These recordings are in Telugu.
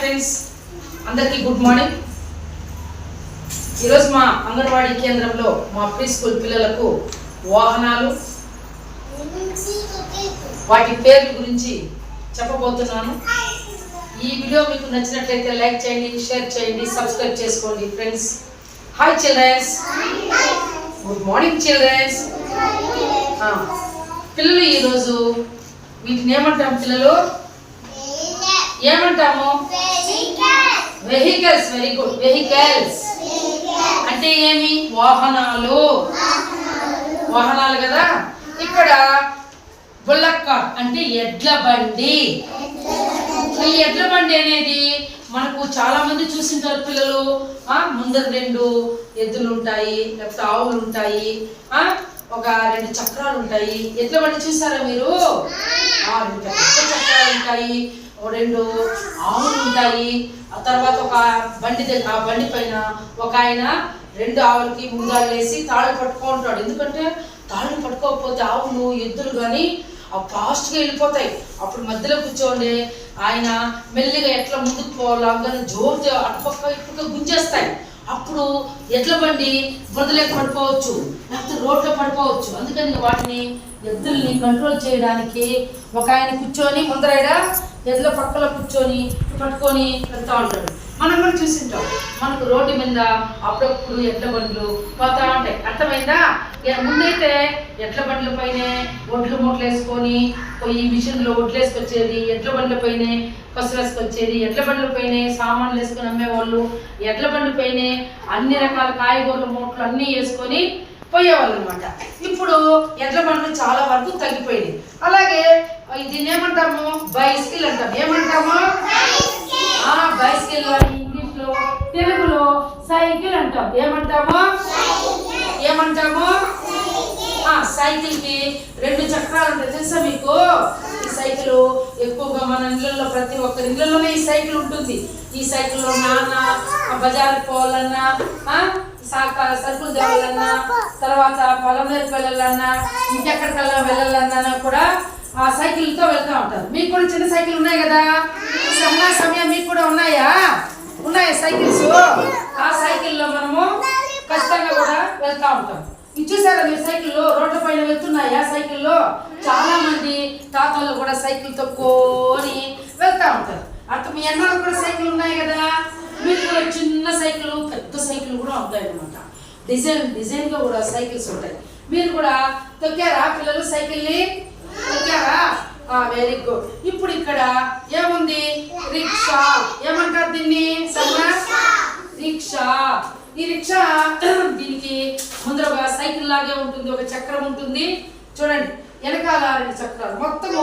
ఫ్రెండ్స్ అందరికీ గుడ్ మార్నింగ్ ఈరోజు మా అంగన్వాడీ కేంద్రంలో మా ప్రీ స్కూల్ పిల్లలకు వాహనాలు వాటి పేర్ల గురించి చెప్పబోతున్నాను. ఈ వీడియో మీకు నచ్చినట్లయితే లైక్ చేయండి షేర్ చేయండి సబ్స్క్రైబ్ చేసుకోండి friends hi childrens good morning childrens పిల్లలు ఈరోజు వీటిని ఏమంటాం పిల్లలు? ఏమంటాము? వెహికల్స్ వెరీ గుడ్ వెహికల్స్ అంటే ఏమి? వాహనాలు. వాహనాలు. కదా? ఇక్కడ బుల్లక్ కార్ట్ అంటే ఎడ్ల బండి. ఈ ఎడ్ల బండి అనేది మనకు చాలా మంది చూసింటారు పిల్లలు. ఆ ముందర రెండు ఎద్దులు ఉంటాయి లేకపోతే ఆవులు ఉంటాయి ఆ ఒక రెండు చక్రాలు ఉంటాయి ఎడ్ల బండి చూసారా మీరు? ఆ. రెండు చక్రాలు ఉంటాయి రెండు ఆవులు ఉంటాయి. ఆ తర్వాత ఒక బండి దగ్గర ఆ బండి పైన ఒక ఆయన రెండు ఆవులకి ముందాలు వేసి తాళ్ళు పట్టుకుంటాడు ఎందుకంటే తాళ్ళు పట్టుకోకపోతే ఆవులు ఎద్దులు కానీ ఆ ఫాస్ట్గా వెళ్ళిపోతాయి. అప్పుడు మధ్యలో కూర్చోండి ఆయన మెల్లిగా ఎట్లా ముందుకు పోవాలో కానీ జోరుతో అటుపక్క ఇటుపక్క గుంజేస్తాయి. అప్పుడు ఎడ్ల బండి బురదలేక పడిపోవచ్చు లేకపోతే రోడ్లో పడిపోవచ్చు. అందుకని వాటిని ఎద్దుల్ని కంట్రోల్ చేయడానికి ఒక ఆయన కూర్చొని ముందరైనా ఎద్దుల పక్కలో కూర్చొని పట్టుకొని వెళ్తా ఉంటాడు. మనం కూడా చూసింటాం. మనకు రోడ్డు మీద అప్పుడప్పుడు ఎడ్ల బండ్లు పోతా ఉంటాయి. అర్థమైందా? ముందైతే ఎడ్ల బండ్ల పైనే ఒడ్లు మూటలు వేసుకొని పోయి మిషన్లో ఒడ్లు వేసుకొచ్చేది ఎడ్ల బండ్ల పైనే పసుపు వేసుకొచ్చేది ఎడ్ల బండ్ల పైనే సామాన్లు వేసుకొని అమ్మేవాళ్ళు ఎడ్ల బండ్ల పైనే అన్ని రకాల కాయగూరల మూటలు అన్నీ వేసుకొని పోయేవాళ్ళు అనమాట ఇప్పుడు ఎడ్ల బండ్లు చాలా వరకు తగ్గిపోయింది అలాగే దీన్ని ఏమంటాము బైస్కిల్ అంటాం ఏమంటాము? బైస్కిల్ అని ఇంగ్లీష్లో తెలుగులో సైకిల్ అంటాం. ఏమంటాము? ఏమంటాము? సైకిల్కి రెండు చక్రాలు ఉంటాయి తెలుసా మీకు? ఈ సైకిల్ ఎక్కువగా మన ఇళ్ళల్లో ప్రతి ఒక్కరి ఇళ్ళలోనే ఈ సైకిల్ ఉంటుంది. ఈ సైకిల్లో నాన్న ఆ బజార్కి పోవాలన్నా సరుకులు తేవాలన్నా తర్వాత పొలం దగ్గరికి వెళ్ళాలన్నా ఇంకెక్కడికల్లా వెళ్ళాలన్నా కూడా ఆ సైకిల్తో వెళ్తా ఉంటారు. మీకు కూడా చిన్న సైకిల్ ఉన్నాయి కదా? సన్నా సమయం మీకు కూడా ఉన్నాయా? ఉన్నాయా సైకిల్స్? ఆ సైకిల్లో మనము ఖచ్చితంగా కూడా వెళ్తూ ఉంటాం. ఇది చూసారా మీరు సైకిల్లో? రోడ్ల పైన వెళ్తున్నాయా. సైకిల్లో చాలా మంది తాతలు కూడా సైకిల్ తొక్కొని వెళ్తూ ఉంటారు. అటు మీ అన్నలు కూడా సైకిల్ ఉన్నాయి కదా? మీకు కూడా చిన్న సైకిల్ పెద్ద సైకిల్ కూడా ఉంటాయి అనమాట డిజైన్ డిజైన్గా కూడా సైకిల్స్ ఉంటాయి. మీరు కూడా తొక్కారా? పిల్లలు సైకిల్ని? తొక్కారా? వెరీ గుడ్ ఇప్పుడు ఇక్కడ ఏముంది? రిక్షా. ఏమంటారు దీన్ని? రిక్షా. ఈ రిక్షా దీనికి ముందర ఒక సైకిల్ లాగే ఉంటుంది ఒక చక్రం ఉంటుంది. చూడండి. వెనకాల రెండు చక్రాలు. మొత్తము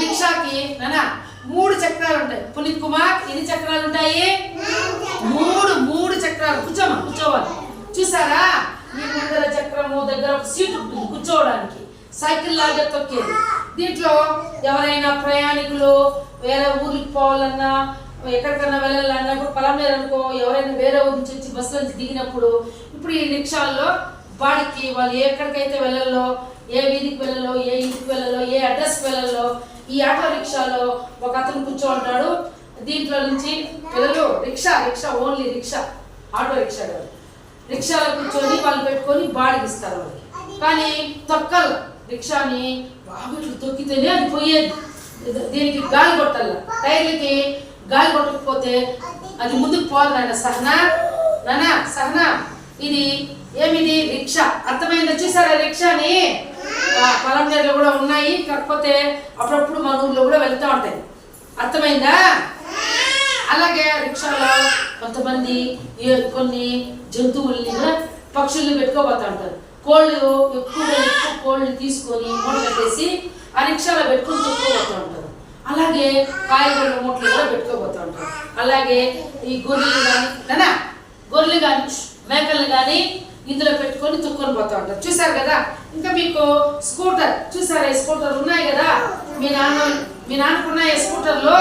రిక్షాకి నానా మూడు చక్రాలు ఉంటాయి. పునీత్ కుమార్ ఎన్ని చక్రాలు ఉంటాయి? మూడు మూడు చక్రాలు. కూర్చోమా కూర్చోవాలి. చూసారా? ఈ ముందర చక్రము దగ్గర ఒక సీట్ ఉంటుంది కూర్చోవడానికి. సైకిల్ లాగా తొక్కేది. దీంట్లో ఎవరైనా ప్రయాణికులు వేరే ఊరికి పోవాలన్నా ఎక్కడికన్నా వెళ్ళాలన్నా ఇప్పుడు పొలం అనుకో ఎవరైనా వేరే ఊరి నుంచి వచ్చి బస్సు నుంచి దిగినప్పుడు ఇప్పుడు ఈ రిక్షాల్లో వాడికి వాళ్ళు ఎక్కడికైతే వెళ్ళాలో ఏ వీధికి వెళ్ళాలో ఏ ఇంటికి వెళ్ళాలో ఏ అడ్రస్కి వెళ్ళాలో ఈ ఆటో రిక్షాలో ఒక అతను కూర్చో ఉంటాడు దీంట్లో నుంచి పిల్లలు rickshaw rickshaw only rickshaw auto rickshaw రిక్షాలో కూర్చొని వాళ్ళు పెట్టుకొని బాడిగిస్తారు వాళ్ళకి. కానీ తొక్కలు రిక్షాని బాగా ఇట్లా తొక్కితేనే అది పోయేది. దీనికి గాలి కొట్టాల టైర్లకి గాలి కొట్టకపోతే అది ముందుకు పోదు నాన్న సహనా నానా సహనా. ఇది ఏమిది రిక్షా. అర్థమైందా? చూసారా రిక్షాని? పలంజర్లు కూడా ఉన్నాయి. కాకపోతే అప్పుడప్పుడు మన ఊర్లో కూడా వెళ్తూ ఉంటాయి. అర్థమైందా? అలాగే రిక్షాలో కొంతమంది కొన్ని జంతువుల్ని కూడా పక్షుల్ని పెట్టుకోబోతా ఉంటారు. కోళ్ళు ఎక్కువ ఎక్కువ కోళ్ళు తీసుకొని మూట కట్టేసి ఆ రిక్షాలో పెట్టుకొని తొక్కుపోతూ ఉంటారు. అలాగే కాయగూరల మూటలు కూడా పెట్టుకోబోతూ ఉంటారు. అలాగే ఈ గొర్రెలు కానీ నానా గొర్రెలు కానీ మేకలు కానీ ఇందులో పెట్టుకొని తొక్కుని పోతూ ఉంటారు. చూసారు కదా? ఇంకా మీకు స్కూటర్ చూసారా స్కూటర్ ఉన్నాయి కదా? మీ నాన్న మీ నాన్నకున్న స్కూటర్లో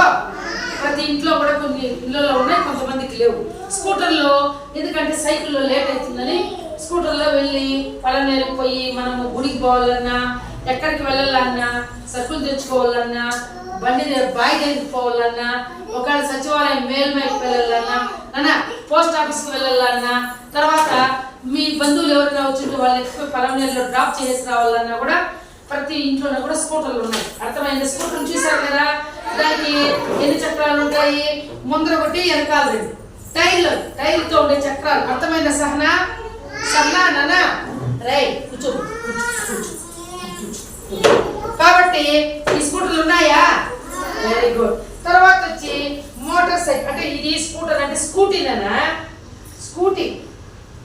ప్రతి ఇంట్లో కూడా కొన్ని ఇళ్ళలో ఉన్నాయి కొంతమందికి లేవు. స్కూటర్లో ఎందుకంటే సైకిల్లో లేట్ అవుతుందని స్కూటర్లో వెళ్ళి పళ్ళనేరుకు పోయి మనము గుడికి పోవాలన్నా ఎక్కడికి వెళ్ళాలన్నా సరుకులు తెచ్చుకోవాలన్నా బండి బాయ్ దగ్గరికి ఒకవేళ సచివాలయం మేల్మైకి వెళ్ళాలన్నా నాన్న పోస్ట్ ఆఫీస్కి వెళ్ళాలన్నా తర్వాత మీ బంధువులు ఎవరైనా వచ్చింటే వాళ్ళని ఎక్కువ డ్రాప్ చేసి రావాలన్నా కూడా ప్రతి ఇంట్లోనే కూడా స్కూటర్లు ఉన్నాయి. అర్థమైంది? స్కూటర్లు చూసారు కదా? దానికి ఎన్ని చక్రాలు ఉంటాయి? ముందర ఒకటి వెనకాల రెండు. టైర్లు టైర్లతో ఉండే చక్రాలు. అర్థమైన సహనా? సహనా నానా రై కూర్చో. కాబట్టి ఈ స్కూటర్లు ఉన్నాయా? వెరీ గుడ్ తర్వాత వచ్చి మోటార్ సైకిల్ అంటే ఇది స్కూటర్ అంటే స్కూటీనా స్కూటీ.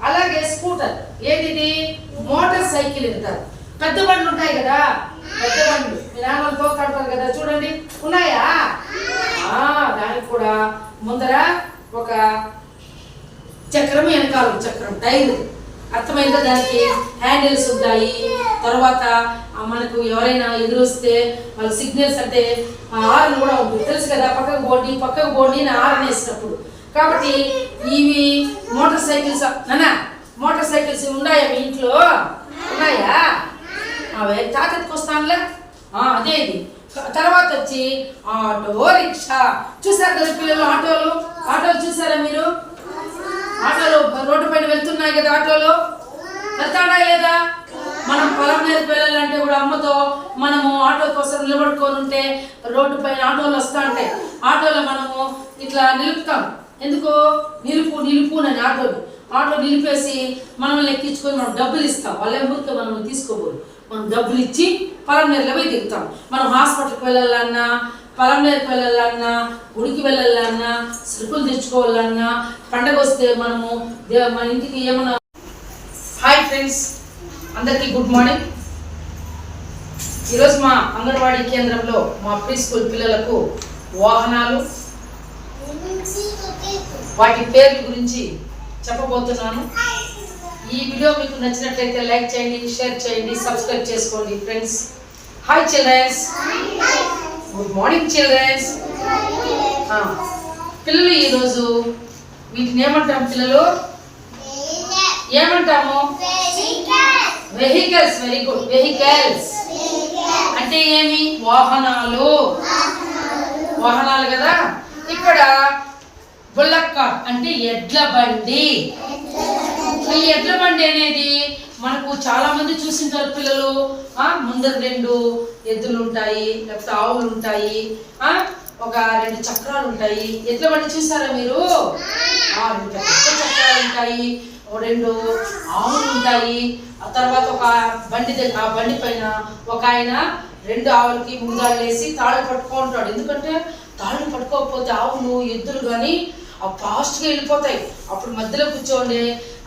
అలాగే స్కూటర్. ఏది మోటార్ సైకిల్ అంటారు. పెద్ద బండ్లు ఉంటాయి కదా? పెద్ద బండ్లు. మీ నాన్న తోకాడతారు కదా చూడండి. ఉన్నాయా? దానికి కూడా ముందర ఒక చక్రం వెనకాల చక్రం టైర్. అర్థమైందా దానికి? హ్యాండిల్స్ ఉంటాయి. తర్వాత మనకు ఎవరైనా ఎదురొస్తే వాళ్ళ సిగ్నల్స్ అంటే ఆర్న్ కూడా ఉంటుంది తెలుసు కదా పక్కకు పోండి పక్కకు పోండి అని ఆర్న్ వేసినప్పుడు కాబట్టి ఇవి మోటార్ సైకిల్స్ నానా మోటార్ సైకిల్స్ ఉన్నాయా మీ ఇంట్లో? ఉన్నాయా? అవే తాతకు వస్తానులే. అదే ఇది. తర్వాత వచ్చి ఆటో రిక్షా. చూసారు కదా పిల్లలు ఆటోలు? ఆటోలు చూసారా మీరు? ఆటోలు రోడ్డు పైన వెళ్తున్నాయి కదా ఆటోలు? వెళ్తాడా లేదా? మనం పొలం మీద వెళ్ళాలంటే కూడా అమ్మతో మనము ఆటో కోసం నిలబడుకొని ఉంటే రోడ్డు పైన ఆటోలు వస్తూ ఉంటాయి. ఆటోలో మనము ఇట్లా నిలుపుతాం. ఎందుకు? నిలుపు నిలుపు అని ఆటోలు. ఆటో నిలిపేసి మనల్ని ఎక్కించుకొని మనం డబ్బులు ఇస్తాం. వాళ్ళ ఊరికే మనం తీసుకోబోదు మనం డబ్బులు ఇచ్చి పొలం నీరులో పోయి దిగుతాం మనం హాస్పిటల్కి వెళ్ళాలన్నా పొలం నీరుకి వెళ్ళాలన్నా గుడికి వెళ్ళాలన్నా సరుకులు తెచ్చుకోవాలన్నా పండగ వస్తే మనము దే- మన ఇంటికి ఏమన్నా హాయ్ ఫ్రెండ్స్ అందరికీ గుడ్ మార్నింగ్. ఈరోజు మా అంగన్వాడీ కేంద్రంలో మా ప్రీ స్కూల్ పిల్లలకు వాహనాలు వాటి పేర్ల గురించి చెప్పబోతున్నాను. ఈ వీడియో మీకు నచ్చినట్లయితే లైక్ చేయండి షేర్ చేయండి సబ్స్క్రైబ్ చేసుకోండి friends. Hi childrens good morning childrens పిల్లలు ఈరోజు వీటిని ఏమంటాం పిల్లలు? ఏమంటాము? వెహికల్స్ వెరీ గుడ్ వెహికల్స్ అంటే ఏమి? వాహనాలు. వాహనాలు. కదా? ఇక్కడ బుల్లక్ కార్ట్ అంటే ఎడ్ల బండి. ఈ ఎడ్ల బండి అనేది మనకు చాలా మంది చూసింటారు పిల్లలు. ఆ ముందర రెండు ఎద్దులు ఉంటాయి లేకపోతే ఆవులు ఉంటాయి ఆ ఒక రెండు చక్రాలు ఉంటాయి. ఎడ్ల బండి చూసారా మీరు? ఆ. రెండు పెద్ద చక్రాలు ఉంటాయి రెండు ఆవులు ఉంటాయి ఆ తర్వాత ఒక బండి ఆ బండి పైన ఒక ఆయన రెండు ఆవులకి ముందాలు వేసి తాళ్ళు పట్టుకుంటాడు ఎందుకంటే తాళ్ళు పట్టుకోకపోతే ఆవులు ఎద్దులు కానీ ఆ ఫాస్ట్గా వెళ్ళిపోతాయి. అప్పుడు మధ్యలో కూర్చోండి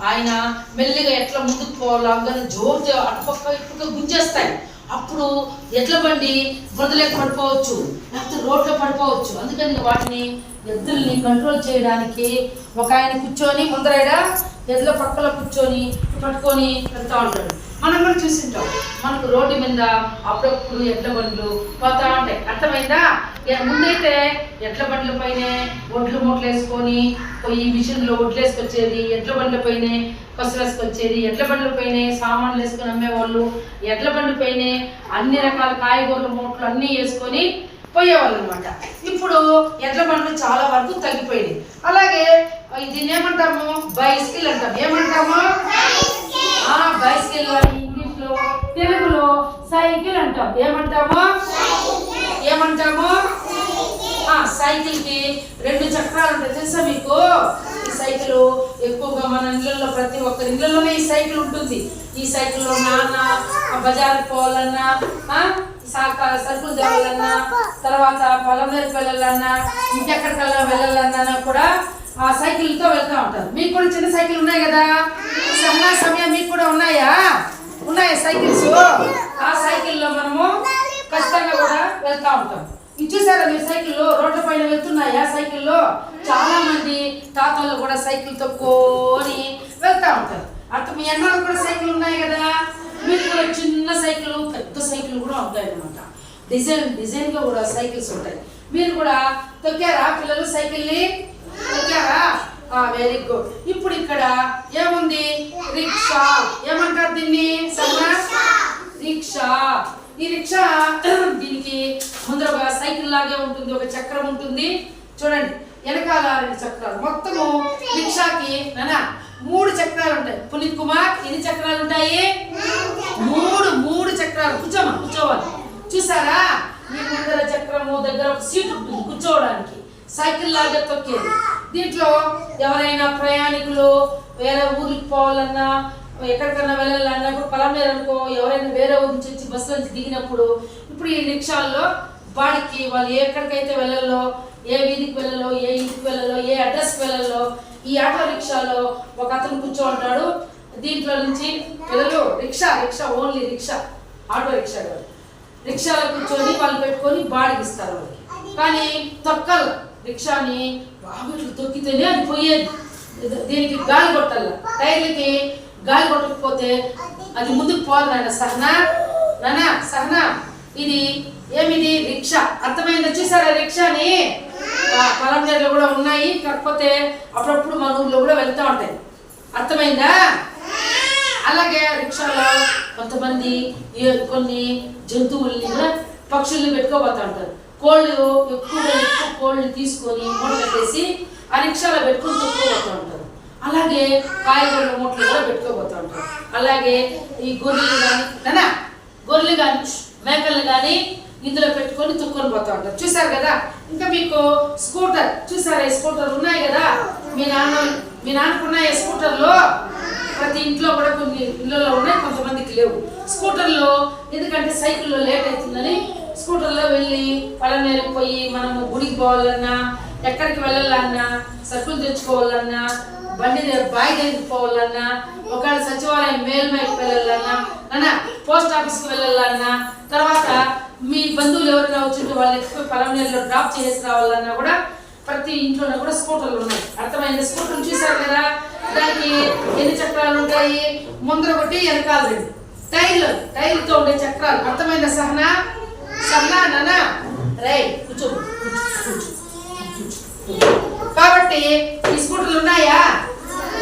ఆయన మెల్లిగా ఎట్లా ముందుకు పోవాలో కానీ జోరుతో అటుపక్క ఇటుపక్క గుంజేస్తాయి. అప్పుడు ఎడ్ల బండి బురదలేక పడిపోవచ్చు లేకపోతే రోడ్లో పడిపోవచ్చు. అందుకని వాటిని ఎద్దుల్ని కంట్రోల్ చేయడానికి ఒక ఆయన కూర్చొని ముందరైనా ఎద్దుల పక్కలో కూర్చొని పట్టుకొని వెళ్తూ ఉంటాడు. మనం కూడా చూసింటాం మనకు రోడ్డు మీద అప్పుడప్పుడు ఎడ్ల బండ్లు పోతా ఉంటాయి. అర్థమైందా? ముందైతే ఎడ్ల బండ్ల పైనే ఒడ్లు మూటలు వేసుకొని పోయి మిషన్లో ఒడ్లు వేసుకొచ్చేది ఎడ్ల బండ్ల పైనే కసులు వేసుకొచ్చేది ఎడ్ల బండ్ల పైనే సామాన్లు వేసుకొని అమ్మేవాళ్ళు ఎడ్ల బండ్ల పైనే అన్ని రకాల కాయగూరల మూటలు అన్నీ వేసుకొని పోయేవాళ్ళు అనమాట ఇప్పుడు ఎడ్ల బండ్లు చాలా వరకు తగ్గిపోయింది అలాగే దీన్ని ఏమంటాము బైస్కిల్ అంటాం ఏమంటాము బైస్కిల్. ఇంగ్లీష్లో తెలుగులో సైకిల్ అంటాం. ఏమంటాము ఏమంటాము సైకిల్. కి రెండు చక్రాలు ఉంటాయి. తెలుసా మీకు? ఈ సైకిల్ ఎక్కువగా మన ఇళ్ళల్లో ప్రతి ఒక్కరి ఇళ్ళలోనే ఈ సైకిల్ ఉంటుంది. ఈ సైకిల్లో నాన్న బజార్కి పోవాలన్నా సరుకులు తేవాలన్నా తర్వాత పొలం మీదకి వెళ్ళాలన్నా ఇంకెక్కడికల్లా వెళ్ళాలన్నా కూడా ఆ సైకిల్తో వెళ్తూ ఉంటారు. మీకు కూడా చిన్న సైకిల్ ఉన్నాయి కదా? సమయ సమయం మీకు కూడా ఉన్నాయా? ఉన్నాయా సైకిల్స్? ఆ సైకిల్లో మనము ఖచ్చితంగా కూడా వెళ్తూ ఉంటాం. ఇది చూసారా మీరు సైకిల్లో? రోడ్ల పైన వెళ్తున్నాయా. సైకిల్లో చాలా మంది తాతలు కూడా సైకిల్ తొక్కొని వెళ్తూ ఉంటారు. అటు మీ అన్నలు కూడా సైకిల్ ఉన్నాయి కదా? మీకు కూడా చిన్న సైకిల్ పెద్ద సైకిల్ కూడా ఉంటాయి అనమాట డిజైన్ డిజైన్గా కూడా సైకిల్స్ ఉంటాయి. మీరు కూడా తొక్కారా పిల్లలు సైకిల్ని? వెరీ గుడ్ ఇప్పుడు ఇక్కడ ఏముంది? రిక్షా. ఏమంటారు దీన్ని? రిక్షా. ఈ రిక్షా దీనికి ముందర ఒక సైకిల్ లాగే ఉంటుంది ఒక చక్రం ఉంటుంది. చూడండి వెనకాల రెండు చక్రాలు. మొత్తము రిక్షాకి నానా మూడు చక్రాలు ఉంటాయి. పునీత్ కుమార్ ఎన్ని చక్రాలు ఉంటాయి? మూడు మూడు చక్రాలు. కూర్చోమా కూర్చోవాలి. చూసారా? మీ ముందర చక్రము దగ్గర ఒక సీట్ ఉంటుంది కూర్చోవడానికి. సైకిల్ లాగా తొక్కేది. దీంట్లో ఎవరైనా ప్రయాణికులు వేరే ఊరికి పోవాలన్నా ఎక్కడికన్నా వెళ్ళాలన్నా ఇప్పుడు పలమేరు అనుకో ఎవరైనా వేరే ఊరి నుంచి వచ్చి బస్సు నుంచి దిగినప్పుడు ఇప్పుడు ఈ రిక్షాల్లో వాడికి వాళ్ళు ఎక్కడికైతే వెళ్ళాలో ఏ వీధికి వెళ్ళాలో ఏ ఇంటికి వెళ్ళాలో ఏ అడ్రస్కి వెళ్ళాలో ఈ ఆటో రిక్షాలో ఒక అతను కూర్చో ఉంటాడు దీంట్లో నుంచి పిల్లలు rickshaw rickshaw only rickshaw auto rickshaw రిక్షాలో కూర్చొని వాళ్ళు పెట్టుకొని బాడికి ఇస్తారు వాళ్ళకి. కానీ తొక్కలు రిక్షాని బాగా ఇట్లా తొక్కితేనే అది పోయేది. దీనికి గాలి కొట్టాల టైర్లకి గాలి కొట్టకపోతే అది ముందుకు పోదు నాన్న సహనా? నానా సహనా? ఇది ఏమిది? రిక్షా. అర్థమైంది? చూసారా రిక్షాని? పొలంజర్లు కూడా ఉన్నాయి. కాకపోతే అప్పుడప్పుడు మన ఊర్లో కూడా వెళ్తూ ఉంటాయి. అర్థమైందా? అలాగే రిక్షాలో కొంతమంది కొన్ని జంతువుల్ని కూడా పక్షుల్ని పెట్టుకోబోతూ ఉంటారు. కోళ్ళు ఎక్కువ ఎక్కువ కోళ్ళు తీసుకొని మూట కట్టేసి ఆ రిక్షాలో పెట్టుకొని తొక్కుపోతూ ఉంటారు. అలాగే కాయగూరల మూటలు కూడా పెట్టుకోబోతూ ఉంటారు. అలాగే ఈ గొర్రెలు కానీ నానా గొర్రెలు కానీ మేకలు కానీ ఇందులో పెట్టుకొని తొక్కుని పోతూ ఉంటారు. చూసారు కదా? ఇంకా మీకు స్కూటర్ చూసారా ఈ స్కూటర్? ఉన్నాయి కదా? మీ నాన్న మీ నాన్నకున్న స్కూటర్లో? ప్రతి ఇంట్లో కూడా కొన్ని ఇళ్ళలో ఉన్నాయి కొంతమందికి లేవు. స్కూటర్లో ఎందుకంటే సైకిల్లో లేట్ అవుతుందని స్కూటర్లో వెళ్ళి పళ్ళనేరుకు పోయి మనము గుడికి పోవాలన్నా ఎక్కడికి వెళ్ళాలన్నా సరుకులు తెచ్చుకోవాలన్నా బండి బాయి దగ్గరికి పోవాలన్నా ఒకవేళ సచివాలయం మేల్మైకి వెళ్ళాలన్నా అన్నా పోస్ట్ ఆఫీస్కి వెళ్ళాలన్నా తర్వాత మీ బంధువులు ఎవరైనా వచ్చింటే వాళ్ళు పలమనేరులో డ్రాప్ చేసి రావాలన్నా కూడా ప్రతి ఇంట్లోనే కూడా స్కూటర్లు ఉన్నాయి. అర్థమైంది? స్కూటర్లు చూసారు కదా? దానికి ఎన్ని చక్రాలు ఉంటాయి? ముందర ఒకటి వెనకాల రెండు. టైర్లు టైర్లతో ఉండే చక్రాలు. అర్థమైందా సహనా? సన్నా నానా రై కూర్చో కాబట్టి ఈ స్కూటర్లు ఉన్నాయా?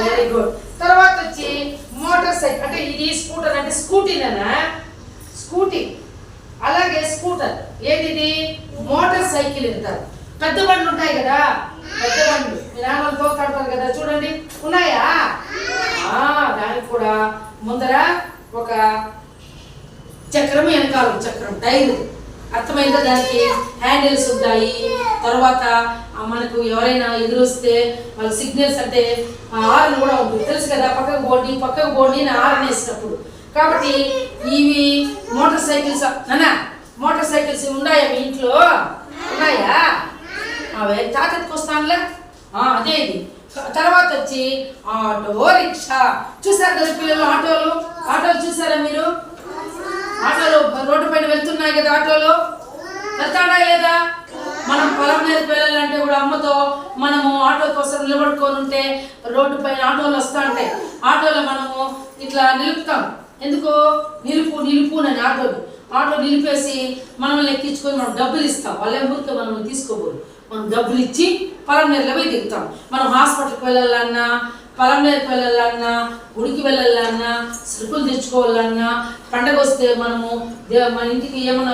వెరీ గుడ్ తర్వాత వచ్చి మోటార్ సైకిల్ అంటే ఇది స్కూటర్ అంటే స్కూటీనా స్కూటీ. అలాగే స్కూటర్. ఏది మోటార్ సైకిల్ అంటారు. పెద్ద బండ్లు ఉంటాయి కదా? పెద్ద బండ్లు. మీ నాన్నలు తోకాడతారు కదా చూడండి. ఉన్నాయా? దానికి కూడా ముందర ఒక చక్రం వెనకాల చక్రం టైర్. అర్థమైందా దానికి? హ్యాండిల్స్ ఉంటాయి. తర్వాత మనకు ఎవరైనా ఎదురొస్తే వాళ్ళ సిగ్నల్స్ అంటే ఆరన్ కూడా ఉంటుంది. తెలుసు కదా పక్కకు బోర్డు పక్కకు పోండి అని ఆరన్ వేసినప్పుడు కాబట్టి ఇవి మోటార్ సైకిల్స్ నాన్న మోటార్ సైకిల్స్ ఉన్నాయా మీ ఇంట్లో? ఉన్నాయా? అవే తాతకి వస్తానులే. అదే ఇది. తర్వాత వచ్చి ఆటో రిక్షా. చూసారు కదా పిల్లలు ఆటోలు? ఆటోలు చూసారా మీరు? ఆటోలు రోడ్డు పైన వెళ్తున్నాయి కదా ఆటోలు? వెళ్తాడా లేదా? మనం పొలం మీద వెళ్ళాలంటే కూడా అమ్మతో మనము ఆటో కోసం నిలబడుకొని ఉంటే రోడ్డు పైన ఆటోలు వస్తా ఉంటాయి ఆటోలో మనము ఇట్లా నిలుపుతాం. ఎందుకు? నిలుపు నిలుపు అని ఆటోలు. ఆటో నిలిపేసి మనల్ని ఎక్కించుకొని మనం డబ్బులు ఇస్తాం. వాళ్ళ ఊరికే మనం తీసుకోబోదు మనం డబ్బులు ఇచ్చి పొలం మీద పోయి దిగుతాం. మనం హాస్పిటల్కి వెళ్ళాలన్నా పొలం నీరుకి వెళ్ళాలన్నా గుడికి వెళ్ళాలన్నా సరుకులు తెచ్చుకోవాలన్నా పండగ వస్తే మనము మన ఇంటికి ఏమన్నా